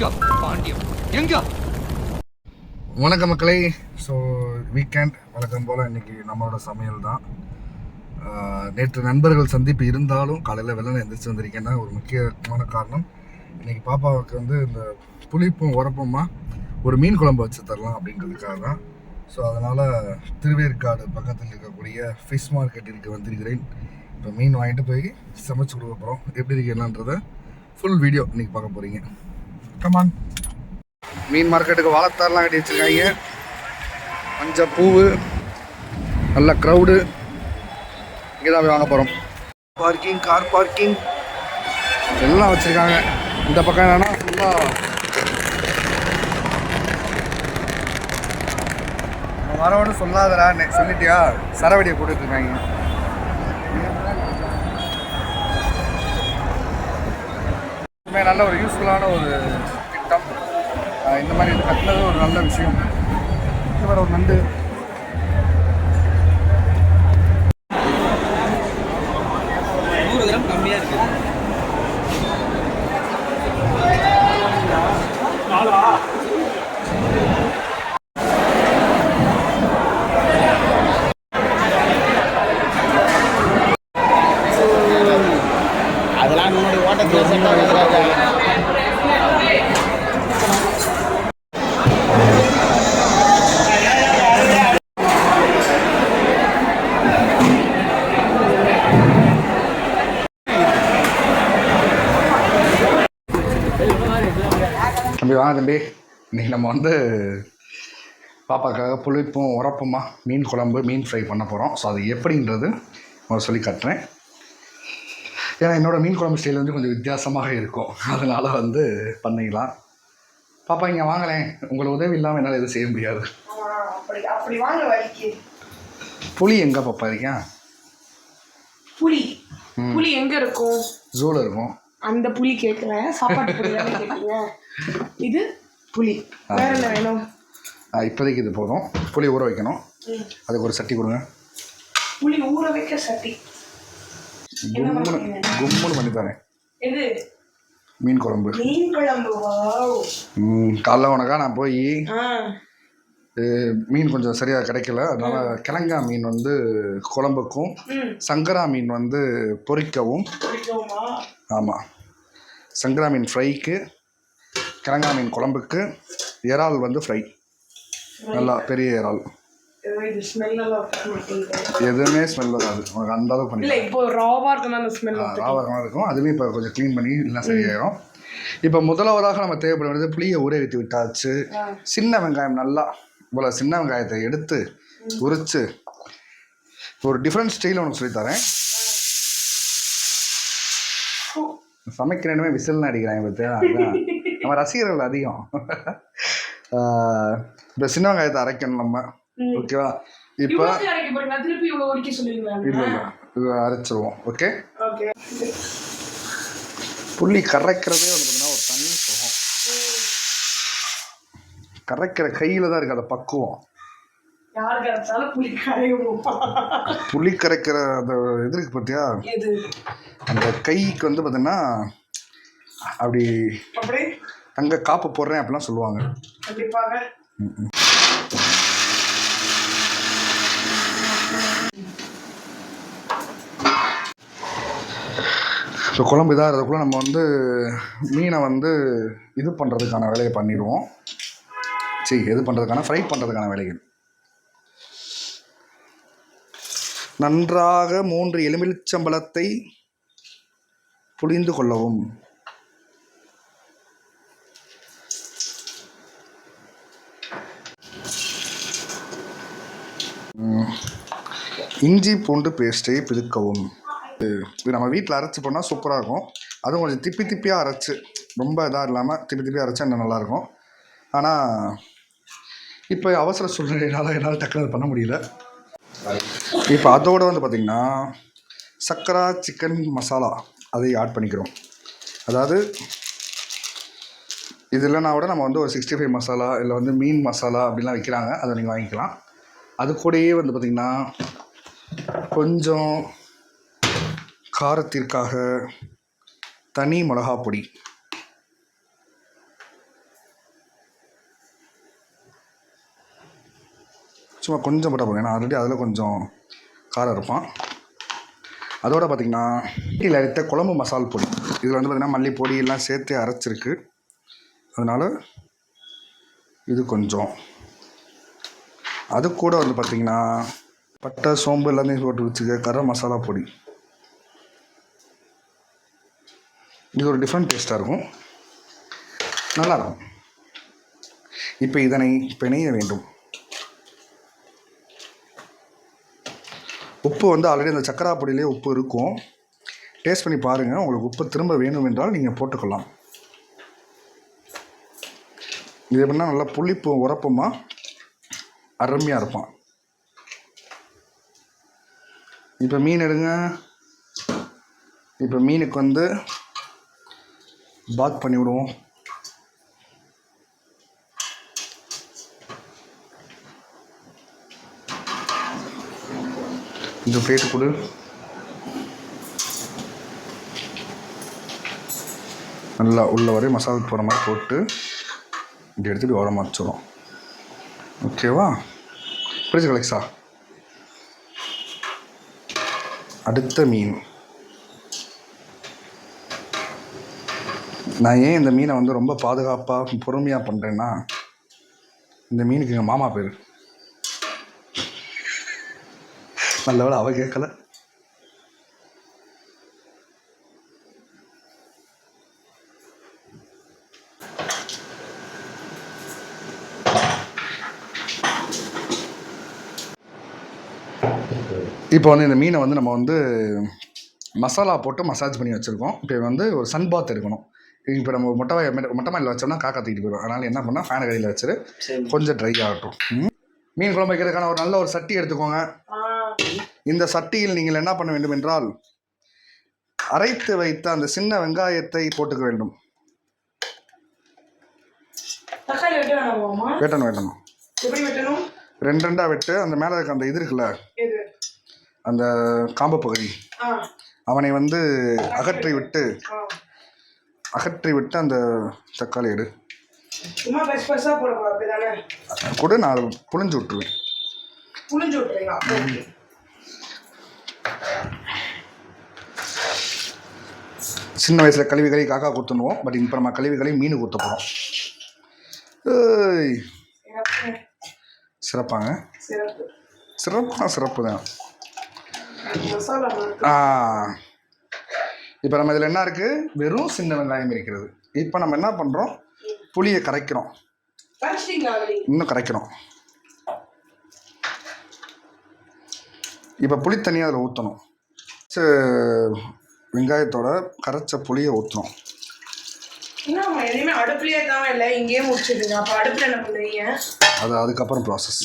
எங்க பாண்டியம் எங்க? வணக்க மக்களை. ஸோ வீக்கெண்ட் வழக்கம் போல் இன்னைக்கு நம்மளோட சமையல் தான். நேற்று நண்பர்கள் சந்திப்பு இருந்தாலும் காலையில் வெள்ளனை எந்திரிச்சு வந்திருக்கேன்னா ஒரு முக்கியமான காரணம். இன்றைக்கி பாப்பாவுக்கு வந்து இந்த புளிப்பும் உரப்புமா ஒரு மீன் குழம்பு வச்சு தரலாம் அப்படின்றதுக்காக தான். ஸோ அதனால் திருவேற்காடு பக்கத்தில் இருக்கக்கூடிய ஃபிஷ் மார்க்கெட்டிற்கு வந்திருக்கிறேன். இப்போ மீன் வாங்கிட்டு போய் சமைச்சு கொடுக்க போகிறோம் எப்படி இருக்கலான்றத ஃபுல் வீடியோ இன்றைக்கி பார்க்க போகிறீங்க கமான் மீன் மார்க்கெட்டுக்கு வாழைத்தார்லாம் கட்டி வச்சிருக்காங்க. மஞ்சள் பூவு நல்ல க்ரௌடு இங்கே தான் போய் வாங்க போகிறோம் பார்க்கிங் கார் பார்க்கிங் எல்லாம் வச்சுருக்காங்க. இந்த பக்கம் என்னன்னா ஃபுல்லாக வரவோட சொல்லாதடா நெக்ஸ்ட் சொல்லிட்டியா? சரவடியை போட்டுட்டு எல்லாருக்குமே நல்ல ஒரு யூஸ்ஃபுல்லான ஒரு திட்டம். இந்த மாதிரி இது கட்டினது ஒரு நல்ல விஷயம். இது வர ஒரு நண்டு வாங்க தம்பி. இன்னைக்கு நம்ம வந்து பாப்பாக்காக புளிப்பும் உரப்புமா மீன் குழம்பு மீன் ஃப்ரை பண்ண போகிறோம் ஸோ அது எப்படின்றது நான் சொல்லி காட்டுறேன். ஏன்னா என்னோடய மீன் குழம்பு ஸ்டைல் வந்து கொஞ்சம் வித்தியாசமாக இருக்கும். அதனால் வந்து பண்ணிக்கலாம். பாப்பா இங்கே வாங்களேன் உங்களை உதவி இல்லாமல் என்னால் எதுவும் செய்ய முடியாது. புளி எங்கே பாப்பா இருக்கேன் புளி. புளி எங்க இருக்கும்? ஜூவில் இருக்கும். அந்த புளி கேட்கல சாப்பாட்டு புளி தானே கேட்குறீங்க இது புளி வேற என்ன வேணும்? இப்போதைக்கு இது போதும். புளி ஊற வைக்கணும். அதுக்கு ஒரு சட்டி கொடுங்க. புளி ஊற வைக்க சட்டி. கும்முன்னு கும்முன்னு பண்ணி தரேன் எது? மீன் குழம்பு. மீன் குழம்பு காலைல உனக்கா? நான் போய் மீன் கொஞ்சம் சரியாக கிடைக்கல. அதனால கிழங்கா மீன் வந்து குழம்புக்கும் சங்கரா மீன் வந்து பொரிக்கவும் ஆமாம் சங்கரா மீன் ஃப்ரைக்கு கிழங்கா மீன் குழம்புக்கு இறால் வந்து ஃப்ரை நல்லா பெரிய இறால். எதுவுமே ஸ்மெல் வராது. உனக்கு அந்த அளவுக்கு பண்ணி இப்போ ராவா இருக்கணும் அந்த ஸ்மெல் ராவகமாக இருக்கும். அதுவே இப்போ கொஞ்சம் க்ளீன் பண்ணி எல்லாம் சரியாயிரும் இப்போ முதலாவதாக நம்ம தேவைப்படுறது புளியை ஊற வைத்து விட்டாச்சு. சின்ன வெங்காயம் நல்லா இவ்வளோ சின்ன வெங்காயத்தை எடுத்து உரித்து ஒரு டிஃப்ரெண்ட் ஸ்டைல் உனக்கு சொல்லித்தரேன் சமைக்கிறேனுமே விசில்னு அடிக்கிறாங்க பார்த்தியா அதான். நம்ம ரசிகர்கள் அதிகம். இப்போ சின்ன வெங்காயத்தை அரைக்கணும் நம்ம. ஓகேவா? இப்போ இல்லை இல்லை. அரைச்சிருவோம். ஓகே? புள்ளி கரைக்கிறதே வந்து பார்த்தீங்கன்னா ஒரு தனி சுகம். கரைக்கிற கையில் தான் இருக்குது அந்த பக்குவம். யாருக்கு அரைச்சாலும் புளி கரையும் புளி கரைக்கிற அந்த இது இருக்கு பார்த்தியா எது? அந்த கைக்கு வந்து பார்த்தீங்கன்னா அப்படி அப்படி? அங்கே காப்பு போடுறேன் அப்படிலாம் சொல்லுவாங்க. கண்டிப்பாக. ஸோ குழம்பு இதாக இருக்கிறதுக்குள்ள நம்ம வந்து மீனை வந்து இது பண்ணுறதுக்கான வேலையை பண்ணிடுவோம். சரி இது பண்ணுறதுக்கான ஃப்ரை பண்ணுறதுக்கான வேலைகள். நன்றாக மூன்று எலுமிச்சம்பழத்தை புளிந்து கொள்ளவும். இஞ்சி பூண்டு பேஸ்ட்டை பிதுக்கவும். இது நம்ம வீட்டில் அரைச்சி போனால் சூப்பராக இருக்கும். அதுவும் கொஞ்சம் திப்பி திப்பியாக அரைச்சி ரொம்ப இதாக இல்லாமல் திப்பி திப்பியாக அரைச்சா இன்னும் நல்லாயிருக்கும் ஆனால் இப்போ அவசர சூழ்நிலையினால் என்னால் டக்குனு பண்ண முடியல. இப்போ அதோடு வந்து பார்த்திங்கன்னா சக்கரா சிக்கன் மசாலா அதை ஆட் பண்ணிக்கிறோம். அதாவது இது இல்லைனா கூட நம்ம வந்து ஒரு சிக்ஸ்டி ஃபைவ் மசாலா இல்லை வந்து மீன் மசாலா அப்படிலாம் விற்கிறாங்க அதை நீங்கள் வாங்கிக்கலாம். அது கூடயே வந்து பார்த்திங்கன்னா கொஞ்சம் காரத்திற்காக தனி மிளகா பொடி சும்மா கொஞ்சம் போட்டால் போதும். ஏன்னா ஆல்ரெடி அதில் கொஞ்சம் காரம் இருப்பான். அதோட பார்த்திங்கன்னா வீட்டில் அரைத்த குழம்பு மசால் பொடி. இதில் வந்து பார்த்திங்கன்னா மல்லிப்பொடி எல்லாம் சேர்த்து அரைச்சிருக்கு. அதனால் இது கொஞ்சம். அது கூட வந்து பார்த்திங்கன்னா பட்டை சோம்பு எல்லாத்தையும் போட்டு வச்சுக்க கரம் மசாலா பொடி. இது ஒரு டிஃப்ரெண்ட் டேஸ்ட்டாக இருக்கும். நல்லாயிருக்கும் இப்போ இதனை பிணைய வேண்டும். உப்பு வந்து ஆல்ரெடி அந்த சக்கரா பொடியிலே உப்பு இருக்கும். டேஸ்ட் பண்ணி பாருங்கள் உங்களுக்கு உப்பு திரும்ப வேணும் என்றால் நீங்கள் போட்டுக்கலாம். இது எப்படின்னா நல்லா புளிப்பு உரப்புமா? அருமையாக இருப்பான். இப்போ மீன் எடுங்க. இப்போ மீனுக்கு வந்து பாத் பண்ணி இந்த பிளேட்டு கொடு. நல்லா உள்ள வரை மசாலா போகிற மாதிரி போட்டு இப்படி எடுத்து இப்படி உரமா வச்சிடும் ஓகேவா புரிஞ்சு கலெக்ஸா அடுத்த மீன். நான் ஏன் இந்த மீனை வந்து ரொம்ப பாதுகாப்பாக பொறுமையாக பண்ணுறேன்னா இந்த மீனுக்கு எங்கள் மாமா பேர். நல்ல வேளை அவ கேட்கல இப்போ வந்து இந்த மீனை வந்து நம்ம வந்து மசாலா போட்டு மசாஜ் பண்ணி வச்சுருக்கோம். இப்போ வந்து ஒரு சன் பாத் எடுக்கணும். இப்போ நம்ம மொட்டை மொட்டை மாடியில் வச்சோம்னா காக்கா தூக்கிட்டு போயிடும். அதனால் என்ன பண்ணால் ஃபேன் கடையில் வச்சுரு கொஞ்சம் ட்ரை ஆகட்டும். மீன் குழம்பு வைக்கிறதுக்கான ஒரு நல்ல ஒரு சட்டி எடுத்துக்கோங்க. இந்த சட்டியில் நீங்கள் என்ன பண்ண வேண்டும் என்றால் அரைத்து வைத்த அந்த சின்ன வெங்காயத்தை போட்டுக்க வேண்டும். வெட்டணும் வெட்டணும். ரெண்டு ரெண்டாக வெட்டு அந்த மேலே இருக்க அந்த இது இருக்குல்ல அந்த காம்பு பகுதி. அவனை வந்து அகற்றி விட்டு அகற்றி விட்டு அந்த தக்காளி எடு. கூட நான் அதை புழிஞ்சு விட்டுருவேன். புளிஞ்சு விட்டுறீங்களா சின்ன வயசில் கழுவி கழுவி காக்கா குத்துணுவோம் பட் இப்போ நம்ம கழுவி கழுவி மீன் குத்த போகிறோம் சிறப்பாங்க. சிறப்பு. சிறப்பாக சிறப்பு தான். ஆ. இப்போ நம்ம இதில் என்ன இருக்குது வெறும் சின்ன வெங்காயம் இருக்கிறது. இப்போ நம்ம என்ன பண்ணுறோம் புளியை கரைக்கிறோம். இன்னும் கரைக்கிறோம். இப்போ புளி தண்ணியை அதில் ஊற்றணும் வெங்காயத்தோட கரைச்ச புளியை ஊற்றணும் அது அதுக்கப்புறம் ப்ராசஸ்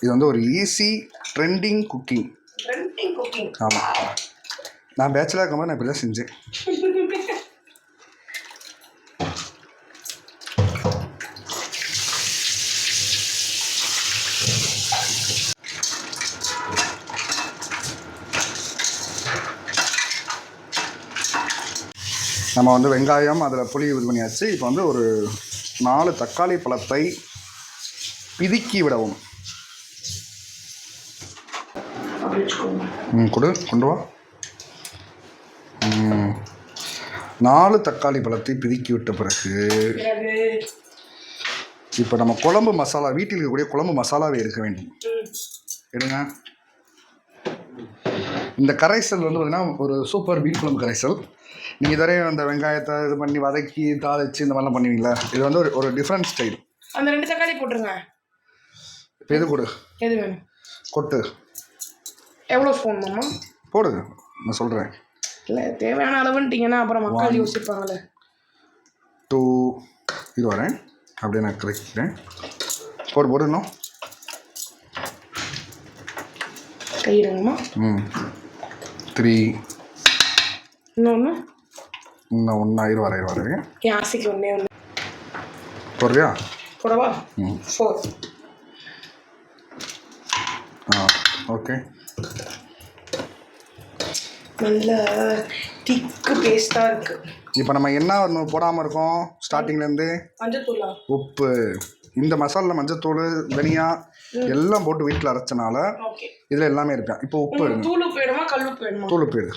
இது வந்து ஒரு easy trending cooking trending cooking ஆமாம் நான் பேச்சுலர் இருக்கும்போது நான் இப்படி தான் செஞ்சேன். நம்ம வந்து வெங்காயம் அதில் புளி இது பண்ணியாச்சு. இப்போ வந்து ஒரு நாலு தக்காளி பழத்தை பிதுக்கி விடவும். ம் கொடு கொண்டு வா. நாலு தக்காளி பழத்தை பிதுக்கி விட்ட பிறகு இப்போ நம்ம குழம்பு மசாலா வீட்டில் இருக்கக்கூடிய குழம்பு மசாலாவை எடுக்க வேண்டும். எடுங்க. இந்த கரைசல் வந்து பார்த்தீங்கன்னா ஒரு சூப்பர் மீன் குழம்பு கரைசல். நீங்கள் இதுவரை அந்த வெங்காயத்தை இது பண்ணி வதக்கி தாளிச்சு இந்த மாதிரிலாம் பண்ணுவீங்களா? இது வந்து ஒரு ஒரு டிஃப்ரெண்ட் ஸ்டைல் அந்த ரெண்டு தக்காளி போட்டுருங்க. இப்போ இது கொடு எது வேணும்? கொட்டு. எவ்வளோ ஸ்பூன் மாமா? போடுங்க நான் சொல்கிறேன் இல்லை தேவையான அளவுன்ட்டிங்கன்னா அப்புறம் மக்கள் One. யோசிப்பாங்கல்ல. டூ இது வரேன். அப்படியே நான் கரெக்டிக்கிறேன் போடு போடு இன்னும். கையிடுங்கம்மா. ம். த்ரீ இன்னொன்று இன்னும் ஒன்றா இரு வர இரு வரேன் என் ஆசைக்கு ஒன்றே ஒன்று போடுறியா? போடவா? ம். ஃபோர் ஆ ஓகே நல்ல திக்கு பேஸ்ட்டாக இருக்குது இப்போ நம்ம என்ன ஒன்று போடாமல் இருக்கோம்? ஸ்டார்டிங்லேருந்து மஞ்சத்தூளா? உப்பு. இந்த மசாலா மஞ்சத்தூள் தனியா எல்லாம் போட்டு வீட்டில் அரைச்சனால இதில் எல்லாமே இருப்பேன் இப்போ உப்பு தூள் உப்பு வேணுமா? கல் உப்பு வேணுமா? தூள் உப்பு எடு.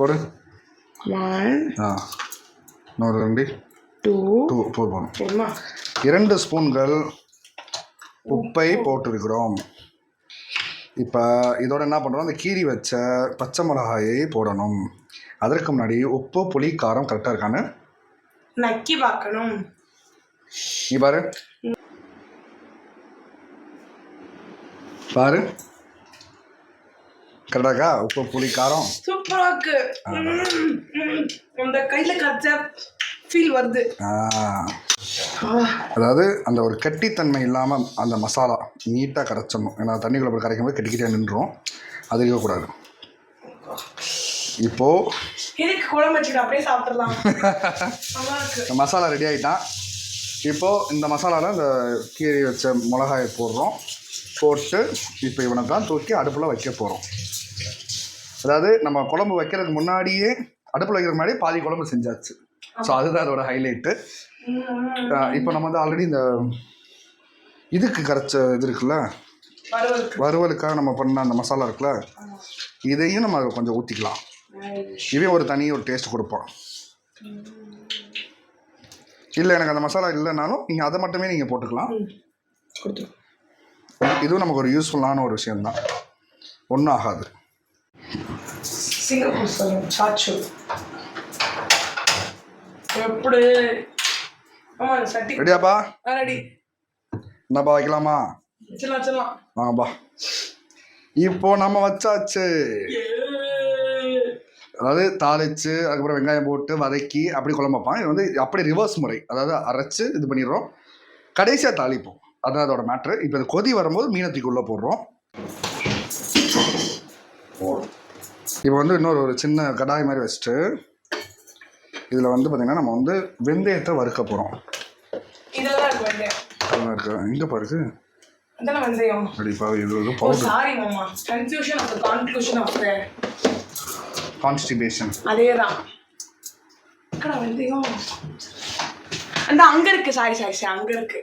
போடு. ஒன் ஆ இன்னொரு ரெண்டு. டூ டூ போதும்? வேணுமா இரண்டு ஸ்பூன்கள் உப்பை போட்டிருக்கிறோம். இப்போ இதோட என்ன பண்ணுறோம் அந்த கீரி வச்ச பச்சை மிளகாயை போடணும். அதற்கு முன்னாடி உப்பு புளி காரம் கரெக்டாக இருக்கான்னு நக்கி பார்க்கணும். நீ பாரு. பாரு. கரெக்டாக்கா உப்பு புளி காரம். சூப்பரா இருக்கு. அந்த கையில கச்ச ஃபீல் வருது. அதாவது அந்த ஒரு கெட்டித்தன்மை இல்லாமல் அந்த மசாலா நீட்டாக கரைச்சிடணும். ஏன்னா தண்ணிக்குள்ள போய் கரைக்கும் போது கெட்டிக்கிட்டே நின்றோம் அது இருக்கக்கூடாது. இப்போது எதுக்கு குழம்பு வச்சுட்டு அப்படியே இந்த மசாலா ரெடி ஆகிட்டான் இப்போது இந்த மசாலாவில் இந்த கீரை வச்ச மிளகாயை போடுறோம். போட்டு இப்போ இவனை தான் தூக்கி அடுப்பில் வைக்க போகிறோம் அதாவது நம்ம குழம்பு வைக்கிறதுக்கு முன்னாடியே அடுப்பில் வைக்கிறதுக்கு முன்னாடியே பாதி குழம்பு செஞ்சாச்சு. ஸோ அதுதான் அதோட ஹைலைட்டு. இப்போ நம்ம வந்து ஆல்ரெடி இந்த இதுக்கு கரைச்ச இது இருக்குல்ல? வறுவலுக்கு. வறுவலுக்காக நம்ம பண்ண அந்த மசாலா இருக்குல்ல? இதையும் நம்ம கொஞ்சம் ஊற்றிக்கலாம் இவன் ஒரு தனி ஒரு டேஸ்ட் கொடுப்பான். இல்லை எனக்கு அந்த மசாலா இல்லைனாலும் நீங்கள் அதை மட்டுமே நீங்கள் போட்டுக்கலாம். இதுவும் நமக்கு ஒரு யூஸ்ஃபுல்லான ஒரு விஷயம்தான். ஒன்றும் ஆகாது. சிங்கப்பூர் சொல்லுங்க சாச்சு. எப்படி? ஆமா சட்டி. ரெடியாப்பா? ரெடி. என்னப்பா வைக்கலாமா? வச்சிடலாம் வச்சிடலாம். வாங்கப்பா. இப்போ நம்ம வச்சாச்சு. அதாவது தாளிச்சு அதுக்கப்புறம் வெங்காயம் போட்டு வதக்கி அப்படி குழம்பு வைப்பான். இது வந்து அப்படி ரிவர்ஸ் முறை. அதாவது அரைச்சு இது பண்ணிடுறோம். கடைசியாக தாளிப்போம். அதான் அதோட மேட்ரு இப்போ கொதி வரும்போது மீனத்துக்கு உள்ளே போடுறோம். இப்போ வந்து இன்னொரு ஒரு சின்ன கடாய் மாதிரி வச்சுட்டு இதில் வந்து பார்த்திங்கன்னா நம்ம வந்து வெந்தயத்தை வறுக்க போகிறோம் இதெல்லாம் இருக்கு எங்கே பாருக்கு of the conclusion of the constipation அதேதான். எக்கடா வெந்தயம்? அந்த அங்க இருக்கு. சாரி சாரி சாரி அங்க இருக்கு.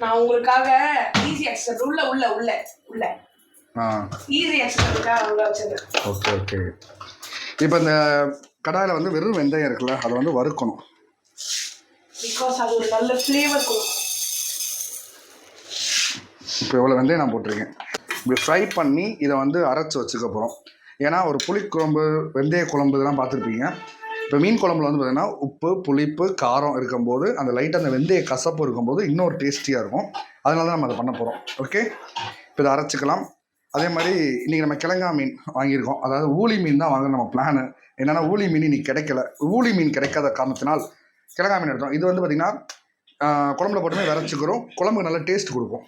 நான் உங்களுக்காக ஈஸி எக்ஸசைஸ் உள்ள உள்ள உள்ள உள்ள. Okay okay. இப்போ இந்த கடாயில் வந்து வெறும் வெந்தயம் இருக்குல்ல அதை வந்து வறுக்கணும். இப்போ எவ்வளோ வெந்தயம் நான் போட்டிருக்கேன். இப்படி ஃப்ரை பண்ணி இதை வந்து அரைச்சி வச்சுக்க போகிறோம் ஏன்னா ஒரு புளிக்குழம்பு வெந்தய குழம்பு இதெல்லாம் பார்த்துருப்பீங்க. இப்போ மீன் குழம்புல வந்து பார்த்தீங்கன்னா உப்பு புளிப்பு காரம் இருக்கும்போது அந்த லைட்டாக அந்த வெந்தய கசப்பு இருக்கும்போது இன்னொரு டேஸ்டியாக இருக்கும். அதனால தான் நம்ம அதை பண்ண போகிறோம் ஓகே இப்போ இதை அரைச்சிக்கலாம். அதே மாதிரி இன்றைக்கி நம்ம கிழங்கா மீன் வாங்கியிருக்கோம். அதாவது ஊளி மீன் தான் வாங்க நம்ம பிளானு என்னென்னா ஊளி மீன் இன்னைக்கு கிடைக்கல. ஊளி மீன் கிடைக்காத காரணத்தினால் கிழங்கா மீன் எடுத்தோம். இது வந்து பார்த்திங்கன்னா குழம்புல போட்டுமே விரைச்சிக்கிறோம். குழம்புக்கு நல்ல டேஸ்ட் கொடுக்கும்.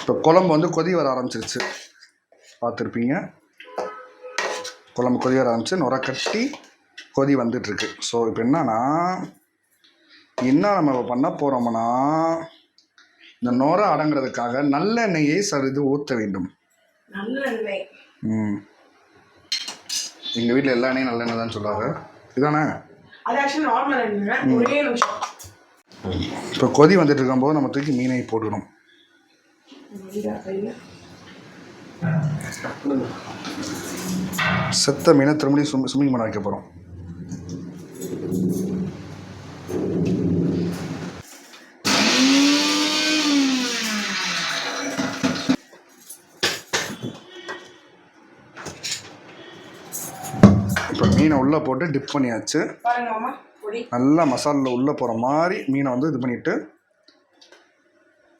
இப்போ குழம்பு வந்து கொதி வர ஆரம்பிச்சிருச்சு. பார்த்துருப்பீங்க. குழம்பு கொதி வர ஆரம்பிச்சு நுர கட்டி கொதி வந்துட்டுருக்கு ஸோ இப்போ என்னன்னா என்ன நம்ம பண்ண போகிறோம்னா இந்த நுர அடங்குறதுக்காக நல்லெண்ணெயை சரிது ஊற்ற வேண்டும். நல்ல எண்ணெய். ம். எங்கள் வீட்டில் எல்லா எண்ணெயும் நல்லெண்ணெய் தான் சொல்லுவாங்க இதானே? இப்போ கொதி வந்துட்டு இருக்கும்போது நம்ம தூக்கி மீனை போடணும். செத்த மீனை திரும்பி சும் ஸ்விம்மிங் பண்ண வைக்க போகிறோம் இப்போ மீனை உள்ளே போட்டு டிப் பண்ணியாச்சு. நல்லா மசாலில் உள்ளே போகிற மாதிரி மீனை வந்து இது பண்ணிவிட்டு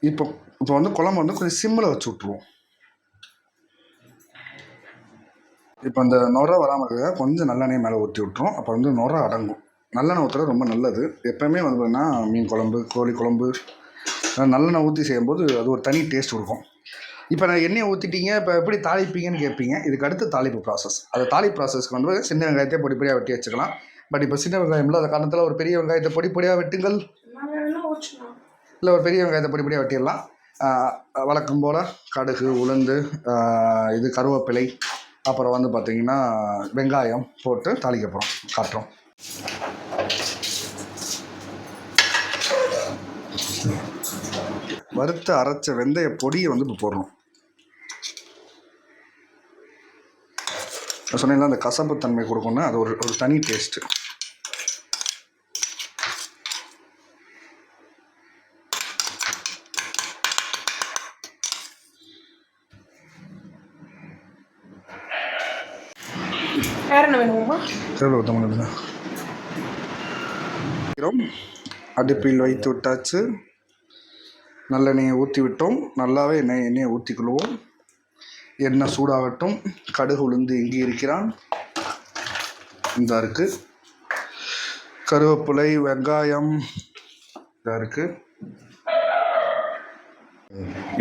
இப்போ இப்போ வந்து குழம்பு வந்து கொஞ்சம் சிம்மில் வச்சு விட்ருவோம் இப்போ அந்த நுர வராமல் இருக்க கொஞ்சம் நல்லெண்ணெய் மேலே ஊற்றி விட்ருவோம் அப்போ வந்து நுர அடங்கும். நல்லெண்ணெய் ஊற்றுறது ரொம்ப நல்லது. எப்போவுமே வந்து பார்த்தீங்கன்னா மீன் குழம்பு கோழி குழம்பு நல்லெண்ணெய் ஊற்றி செய்யும்போது அது ஒரு தனி டேஸ்ட் கொடுக்கும். இப்போ நான் எண்ணெயை ஊற்றிட்டீங்க இப்போ எப்படி தாளிப்பீங்கன்னு கேட்பீங்க இதுக்கு அடுத்து தாளிப்பு ப்ராசஸ் அந்த தாளிப்பு ப்ராசஸ்க்கு வந்து சின்ன வெங்காயத்தை பொடி பொடியாக வெட்டி வச்சுக்கலாம். பட் இப்போ சின்ன வெங்காயம் அந்த காரணத்தில் ஒரு பெரிய வெங்காயத்தை பொடி பொடியாக வெட்டுங்கள். இல்லை ஒரு பெரிய வெங்காயத்தை பொடி பொடியாக வெட்டிடலாம். வழக்கம் போல் கடுகு உளுந்து இது கருவேப்பிலை அப்புறம் வந்து பார்த்திங்கன்னா வெங்காயம் போட்டு தாளிக்க போகிறோம் காட்டுறோம். வறுத்து அரைச்ச வெந்தய பொடியை வந்து இப்போ போடுறோம் நான் சொன்னீங்களா அந்த கசப்பு தன்மை கொடுக்கணும்னா அது ஒரு ஒரு தனி டேஸ்ட்டு வேற என்ன வேணுமா எவ்வளோ தமிழ்னா அடுப்பில் வைத்து விட்டாச்சு. நல்லெண்ணெயை ஊற்றி விட்டோம் நல்லாவே எண்ணெய் எண்ணெயை ஊற்றிக்கொள்வோம் எண்ணெய் சூடாகட்டும் கடுகு உளுந்து எங்கே இருக்கிறான். இந்த இருக்கு. கருவேப்பிலை வெங்காயம் இதாக இருக்கு.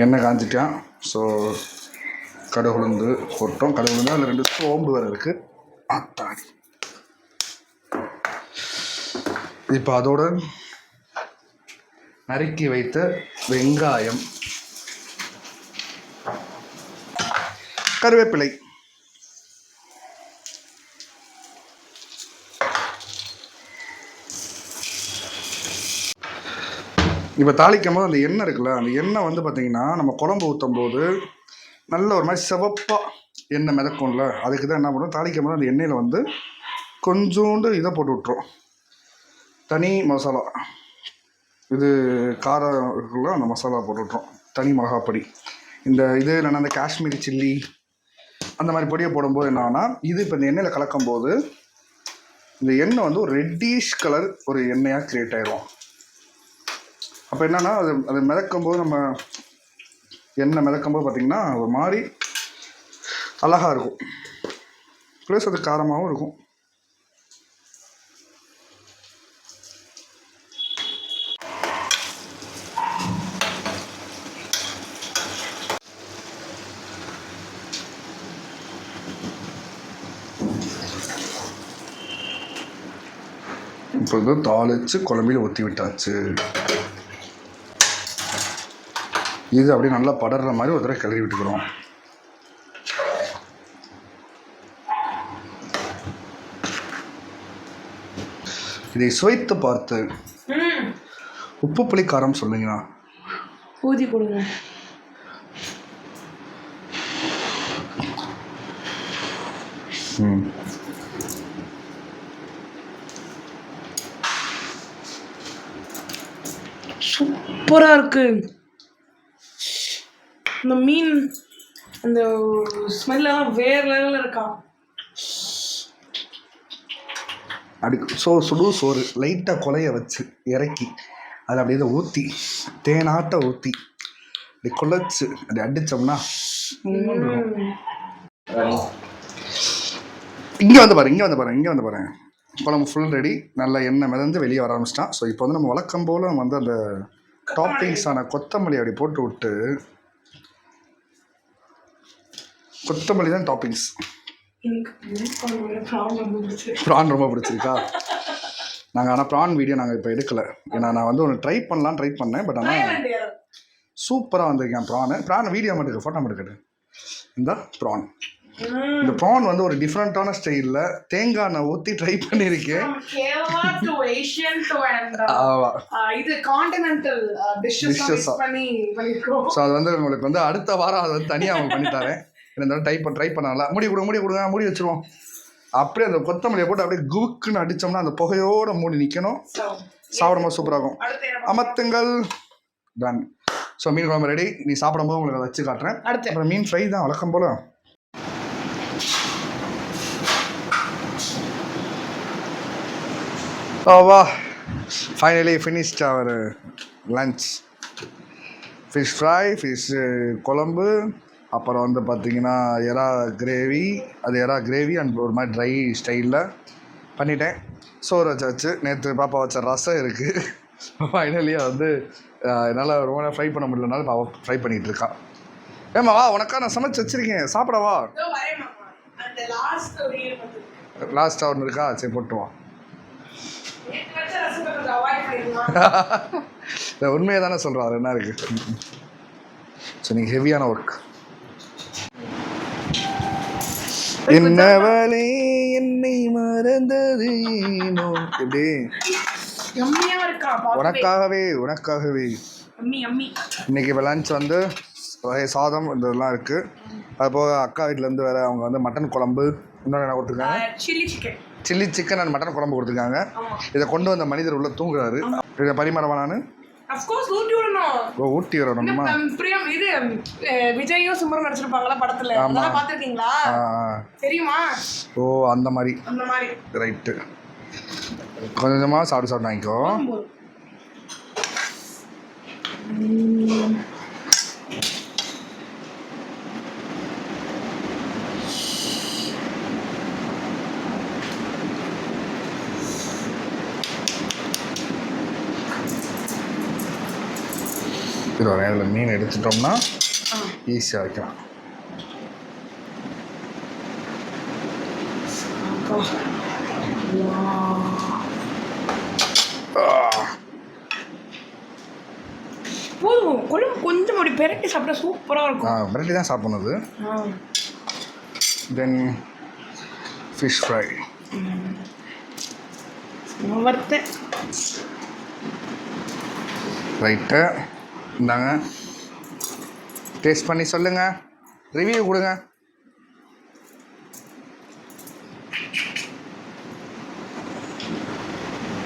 எண்ணெய் காஞ்சிட்டான். ஸோ கடுகு உளுந்து போட்டோம் கடுகு உளுந்து அதில் ரெண்டு சோம்பு வேறு இருக்குது அத்தாடி இப்போ அதோட நறுக்கி வைத்த வெங்காயம். கருவேப்பிலை. இப்போ தாளிக்கும் போது அந்த எண்ணெய் இருக்குல்ல அந்த எண்ணெய் வந்து பார்த்திங்கன்னா நம்ம குழம்பு ஊற்றும் போது நல்ல ஒரு மாதிரி சிவப்பாக எண்ணெய் மிதக்கும்ல அதுக்கு தான் என்ன பண்ணும் தாளிக்கும் போது அந்த எண்ணெயில் வந்து கொஞ்சோண்டு இதை போட்டு விட்ருவோம் தனி மசாலா. இது காரம் இருக்குல்ல அந்த மசாலா போட்டு விட்ருவோம் தனி மிளகாப்பொடி. இந்த இது இல்லைன்னா அந்த காஷ்மீரி சில்லி அந்த மாதிரி பொடியை போடும்போது என்னன்னா இது இப்போ இந்த எண்ணெயில் கலக்கும் போது இந்த எண்ணெய் வந்து ஒரு ரெட்டிஷ் கலர் ஒரு எண்ணெயாக க்ரியேட் ஆயிரும். அப்போ என்னன்னா அது அது மிதக்கும் போது நம்ம எண்ணெய் மிதக்கும் போது பார்த்திங்கன்னா ஒரு மாதிரி அழகாக இருக்கும். ப்ளஸ் அது காரமாகவும் இருக்கும். இப்பொழுது தாளித்து குழம்பில் ஊற்றி விட்டாச்சு இது அப்படியே நல்லா படர்ற மாதிரி ஒரு தடவை கிளறி விட்டுக்கிறோம். இதை சுவைத்து பார்த்து உப்பு புளி காரம் சொல்லுங்கண்ணா. ஊதி கொடுங்க. ம். சூப்பரா இருக்கு. இந்த மீன் அந்த ஸ்மெல்லாம் வேற லெவலில் இருக்கா? அப்படி சோ சுடு சோறு லைட்டாக கொலைய வச்சு இறக்கி அதை அப்படியே ஊற்றி தேனாட்ட ஊற்றி அப்படி குழச்சி அப்படி அடித்தோம்னா இங்கே வந்து பாரு இங்கே வந்து பாரு இங்கே வந்து பாரு குழம்பு ஃபுல் ரெடி நல்லா எண்ணெய் மிதந்து வெளியே வர ஆரம்பிச்சிட்டான். ஸோ இப்போ வந்து நம்ம வழக்கம் போல் நம்ம வந்து அந்த டாப்பிங்ஸான கொத்தமல்லி அப்படி போட்டு விட்டு கொத்தமல்லி தான் டாப்பிங்ஸ் ப்ரான் ரொம்ப பிடிச்சிருக்கா. நாங்கள் ஆனால் ப்ரான் வீடியோ நாங்கள் இப்போ எடுக்கலை. ஏன்னா நான் வந்து ஒன்று ட்ரை பண்ணலாம் ட்ரை பண்ணேன் பட் ஆனால் சூப்பராக வந்திருக்கேன் ப்ரானு ப்ரான் வீடியோ மட்டும் ஃபோட்டோ மட்டும் கட்டு இந்த ப்ரான் இந்த ப்ரான் வந்து ஒரு டிஃப்ரெண்ட்டான ஸ்டைலில் தேங்காய் எண்ணெய் ஊற்றி ட்ரை பண்ணியிருக்கேன் இது டிஷ்ஷஸ். பண்ணி ஸோ அது வந்து உங்களுக்கு வந்து அடுத்த வாரம் அதை வந்து தனியாக அவங்க பண்ணித்தரேன் இருந்தாலும் டைப் ட்ரை பண்ணல முடி கொடுங்க முடி கொடுங்க முடி வச்சிருவோம். அப்படியே அந்த கொத்தமல்லியை போட்டு அப்படியே குவுக்குன்னு அடித்தோம்னா அந்த புகையோட மூடி நிற்கணும் சாப்பிடும்போது சூப்பராக இருக்கும் அமர்த்துங்கள் டன் ஸோ மீன் குழம்பு ரெடி நீ சாப்பிடும்போது உங்களுக்கு வச்சு காட்டுறேன். அடுத்து. அப்புறம் மீன் ஃப்ரை தான் வழக்கம் போல. வா ஃபைனலி ஃபினிஷ்ட் அவர் லஞ்ச் ஃபிஷ் ஃப்ரை ஃபிஷ் குழம்பு. அப்புறம் வந்து பார்த்தீங்கன்னா எறா கிரேவி அது எறா கிரேவி அண்ட் ஒரு மாதிரி ட்ரை ஸ்டைலில் பண்ணிட்டேன். சோறு வச்சாச்சு நேற்று பாப்பா வச்ச ரசம் இருக்குது ஃபைனலியாக வந்து என்னால் ரொம்ப ஃப்ரை பண்ண முடியலனால பாப்பா ஃப்ரை பண்ணிகிட்டு இருக்கான் ஏம்மா வா உனக்கா நான் சமைச்சு வச்சுருக்கேன். சாப்பிடவா லாஸ்ட்டாக ஒன்று இருக்கா? சரி போட்டு வா நேத்து வச்ச ரசத்தை கொஞ்சம் அவாய்ட் பண்ணிடலாம் இல்லை உண்மையை தானே சொல்கிறோம் அது என்ன இருக்குது ஸோ நீங்கள் ஹெவியான ஒர்க் என்னவளே என்னை மறந்தது எப்படி? உனக்காகவே உனக்காகவே. இன்னைக்கு இப்போ லஞ்ச் வந்து வகை சாதம் இதெல்லாம் இருக்கு. அது போக அக்கா வீட்டிலேருந்து வேற அவங்க வந்து மட்டன் குழம்பு. இன்னொன்று என்ன கொடுத்துருக்காங்க? சில்லி சிக்கன் அண்ட் மட்டன் குழம்பு கொடுத்துருக்காங்க. இதை கொண்டு வந்த மனிதர் உள்ள தூங்குறாரு. இதை பரிமாறமா நான்? அஃப்கோர்ஸ் ஊட்டி விடணும். ஓ ஊட்டி பிரியம் இது விஜயும் சிம்ரன் நடிச்சிருப்பாங்களா படத்துல. அதெல்லாம் பாத்திருக்கீங்களா. தெரியுமா? ஓ அந்த மாதிரி. அந்த மாதிரி. ரைட்டு கொஞ்சம் கொஞ்சமாக சாப்பிட்டு சாப்பிட்டு வாங்கிக்கோ. இது இதில் மீன் எடுத்துட்டோம்னா. ஈஸியாக வைக்கலாம் போதும் குழம்பு கொஞ்சம் அப்படி பெரட்டி சாப்பிட்டா சூப்பரா ஆ இருக்கும் மிரட்டி தான் சாப்பிட்ணுது. தென் ஃபிஷ் ஃப்ரை நான் வறுத்தேன் ரைட்டு இந்தாங்க. டேஸ்ட் பண்ணி சொல்லுங்கள் ரிவ்யூ கொடுங்க.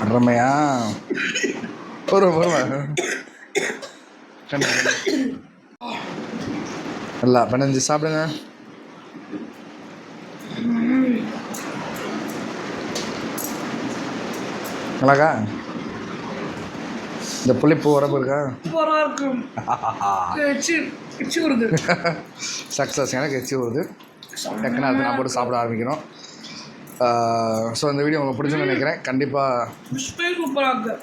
அருமையா? ஒரு பொறுமை நல்லா பிணைஞ்சு சாப்பிடுங்க. நல்லாக்கா இந்த புளிப்பு உரப்பு இருக்கா இருக்கும். சக்ஸஸ் எனக்கு எச்சி வருது. டக்குன்னு அதை நான் போட்டு சாப்பிட ஆரம்பிக்கணும். ஸோ இந்த வீடியோ உங்களுக்கு பிடிச்சுன்னு நினைக்கிறேன். கண்டிப்பாக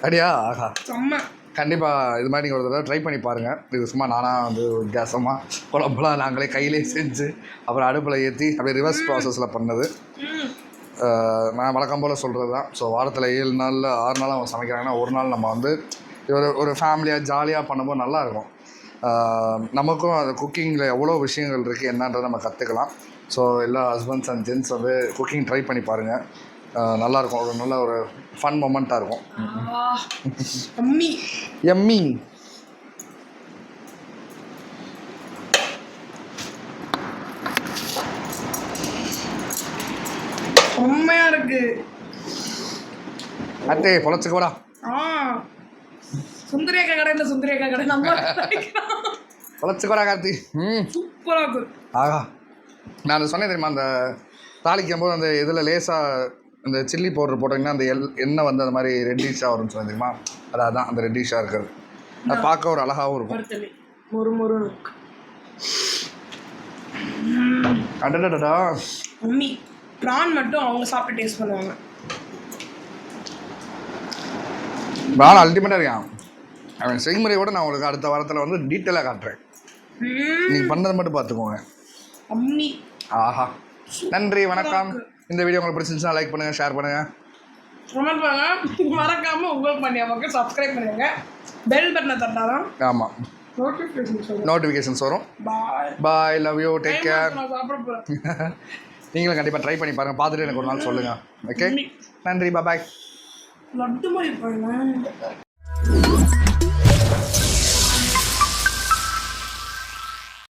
அடியா? ஆஹா. செம்ம. கண்டிப்பாக இது மாதிரி நீங்கள் ஒரு தடவை ட்ரை பண்ணி பாருங்கள் இது சும்மா நானாக வந்து வித்தியாசமாக குழம்புலாம் நாங்களே கையிலே செஞ்சு அப்புறம் அடுப்பில் ஏற்றி அப்படியே ரிவர்ஸ் ப்ராசஸில் பண்ணது. நான் வழக்கம் போல் சொல்கிறது தான் ஸோ வாரத்தில் ஏழு நாளில் ஆறு நாள் அவங்க சமைக்கிறாங்கன்னா ஒரு நாள் நம்ம வந்து ஒரு ஒரு ஃபேமிலியாக ஜாலியாக பண்ணும்போது நல்லாயிருக்கும். நமக்கும் அந்த குக்கிங்கில் எவ்வளோ விஷயங்கள் இருக்குது என்னன்றதை நம்ம கற்றுக்கலாம் ஸோ எல்லா ஹஸ்பண்ட்ஸ் அண்ட் ஜென்ட்ஸ் வந்து குக்கிங் ட்ரை பண்ணி பாருங்கள் நல்லாயிருக்கும். ஒரு நல்ல ஒரு ஃபன் மொமெண்ட்டாக இருக்கும். எம்மி செம்மையா இருக்கு. அட்டே பொழைச்சிக்கோடா ஆ. சுந்தரேக்கா கடை இல்லை சுந்தரேக்கா கடை. நம்ம பொழைச்சிக்கோடா கார்த்தி. ம். சூப்பரா இருக்கு. ஆகா நான் சொன்னேன் தெரியுமா அந்த தாளிக்கும் போது அந்த இதில் லேசாக இந்த சில்லி பவுடர் போட்டிங்கன்னா அந்த எல் எண்ணெய் வந்து அந்த மாதிரி ரெட்டிஷாக வரும்னு சொன்னேன் தெரியுமா? அது அதான் அந்த ரெட்டிஷாக இருக்கிறது. அது பார்க்க ஒரு அழகாகவும் இருக்கும். வறுத்தலி மொறு மொறுன்னு இருக்கு. அடடடா அம்மி ப்ரான் மட்டும் அவங்க சாப்பிட்டு டேஸ்ட் பண்ணுவாங்க. நான் அல்டிமேட்டாக இருக்கான். அவன் செய்முறையோட நான் உங்களுக்கு அடுத்த வாரத்தில் வந்து டீட்டெயிலாக காட்டுறேன். நீங்கள் பண்ணதை மட்டும் பார்த்துக்கோங்க. அம்மி. ஆஹா. நன்றி வணக்கம். இந்த வீடியோ உங்களுக்கு பிடிச்சிருந்துச்சுன்னா லைக் பண்ணுங்கள் ஷேர் பண்ணுங்கள் கமெண்ட் பண்ணுங்க. மறக்காம உங்களுக்கு பண்ணி அவங்க சப்ஸ்கிரைப் பண்ணுங்க பெல் பட்டனை தட்டாதான் ஆமாம் நோட்டிஃபிகேஷன்ஸ் வரும். Bye love you take care நீங்களும் கண்டிப்பாக ட்ரை பண்ணி பாருங்கள் பார்த்துட்டு எனக்கு ஒரு நாள் சொல்லுங்கள் ஓகே நன்றி பாய் லட்டு மாதிரி